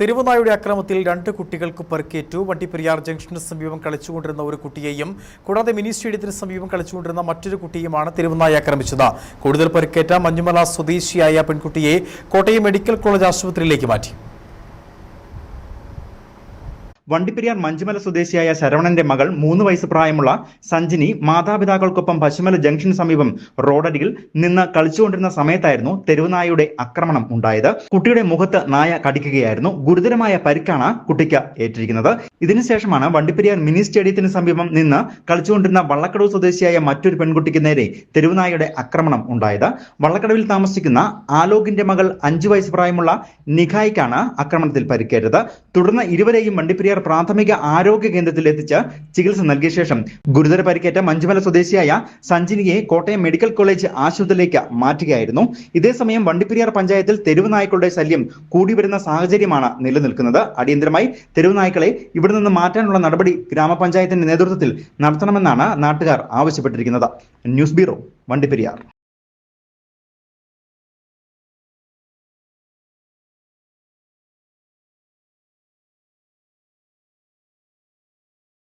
തെരുവുനായുടെ അക്രമത്തിൽ രണ്ട് കുട്ടികൾക്ക് പരിക്കേറ്റു. വണ്ടിപ്പെരിയാർ ജംഗ്ഷന് സമീപം കളിച്ചുകൊണ്ടിരുന്ന ഒരു കുട്ടിയെയും കൂടാതെ മിനി സ്റ്റേഡിയത്തിന് സമീപം കളിച്ചുകൊണ്ടിരുന്ന മറ്റൊരു കുട്ടിയുമാണ് തെരുവുനായ ആക്രമിച്ചത്. കൂടുതൽ പരിക്കേറ്റ മഞ്ഞുമല സ്വദേശിയായ പെൺകുട്ടിയെ കോട്ടയം മെഡിക്കൽ കോളേജ് ആശുപത്രിയിലേക്ക് മാറ്റി. വണ്ടിപ്പെരിയാർ മഞ്ചുമല സ്വദേശിയായ ശരവണന്റെ മകൾ മൂന്ന് വയസ്സ് പ്രായമുള്ള സഞ്ജിനി മാതാപിതാക്കൾക്കൊപ്പം പശുമല ജംഗ്ഷന് സമീപം റോഡരികിൽ നിന്ന് കളിച്ചുകൊണ്ടിരുന്ന സമയത്തായിരുന്നു തെരുവുനായയുടെ ആക്രമണം ഉണ്ടായത്. കുട്ടിയുടെ മുഖത്ത് നായ കടിക്കുകയായിരുന്നു. ഗുരുതരമായ പരിക്കാണ് കുട്ടിക്ക് ഏറ്റിരിക്കുന്നത്. ഇതിനുശേഷമാണ് വണ്ടിപ്പെരിയാർ മിനി സ്റ്റേഡിയത്തിന് സമീപം നിന്ന് കളിച്ചുകൊണ്ടിരുന്ന വള്ളക്കടവ് സ്വദേശിയായ മറ്റൊരു പെൺകുട്ടിക്ക് നേരെ തെരുവുനായയുടെ ആക്രമണം ഉണ്ടായത്. വള്ളക്കടവിൽ താമസിക്കുന്ന ആലോകിന്റെ മകൾ അഞ്ചു വയസ്സ് പ്രായമുള്ള നിഖായ്ക്കാണ് ആക്രമണത്തിൽ പരിക്കേറ്റത്. തുടർന്ന് ഇരുവരെയും വണ്ടിപ്പെരിയാർ പ്രാഥമിക ആരോഗ്യ കേന്ദ്രത്തിൽ എത്തിച്ച് ചികിത്സ നൽകിയ ശേഷം ഗുരുതര പരിക്കേറ്റ മഞ്ചുമല സ്വദേശിയായ സഞ്ജിനിയെ കോട്ടയം മെഡിക്കൽ കോളേജ് ആശുപത്രിയിലേക്ക് മാറ്റുകയായിരുന്നു. ഇതേസമയം വണ്ടിപ്പെരിയാർ പഞ്ചായത്തിൽ തെരുവുനായ്ക്കളുടെ ശല്യം കൂടി വരുന്ന സാഹചര്യമാണ് നിലനിൽക്കുന്നത്. അടിയന്തരമായി തെരുവ് നായ്ക്കളെ ഇവിടെ നിന്ന് മാറ്റാനുള്ള നടപടി ഗ്രാമപഞ്ചായത്തിന്റെ നേതൃത്വത്തിൽ നടത്തണമെന്നാണ് നാട്ടുകാർ ആവശ്യപ്പെട്ടിരിക്കുന്നത്. News bureau Vandiperiyar.